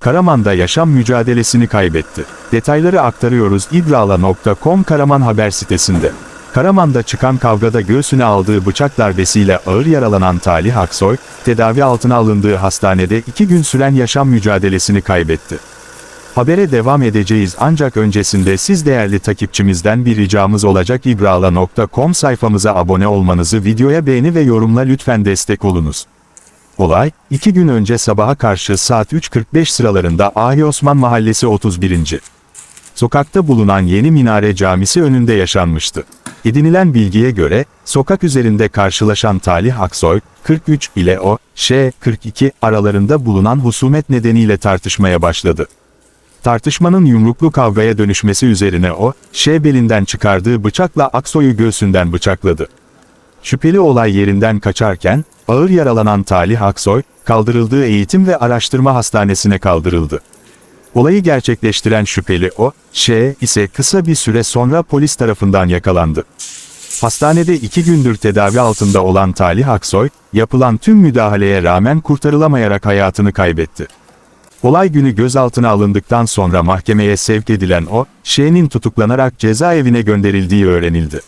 Karaman'da yaşam mücadelesini kaybetti. Detayları aktarıyoruz idrala.com Karaman haber sitesinde. Karaman'da çıkan kavgada göğsüne aldığı bıçak darbesiyle ağır yaralanan Talih Aksoy, tedavi altına alındığı hastanede iki gün süren yaşam mücadelesini kaybetti. Habere devam edeceğiz ancak öncesinde siz değerli takipçimizden bir ricamız olacak ibrala.com sayfamıza abone olmanızı videoya beğeni ve yorumla lütfen destek olunuz. Olay, iki gün önce sabaha karşı saat 3.45 sıralarında Ahi Osman Mahallesi 31. Sokakta bulunan Yeni Minare Camisi önünde yaşanmıştı. Edinilen bilgiye göre, sokak üzerinde karşılaşan Talih Aksoy, 43 ile o, Ş, 42 aralarında bulunan husumet nedeniyle tartışmaya başladı. Tartışmanın yumruklu kavgaya dönüşmesi üzerine o, Ş belinden çıkardığı bıçakla Aksoy'u göğsünden bıçakladı. Şüpheli olay yerinden kaçarken, ağır yaralanan Talih Aksoy, kaldırıldığı eğitim ve araştırma hastanesine kaldırıldı. Olayı gerçekleştiren şüpheli o, Ş ise kısa bir süre sonra polis tarafından yakalandı. Hastanede iki gündür tedavi altında olan Talih Aksoy, yapılan tüm müdahaleye rağmen kurtarılamayarak hayatını kaybetti. Olay günü gözaltına alındıktan sonra mahkemeye sevk edilen o, Ş'nin tutuklanarak cezaevine gönderildiği öğrenildi.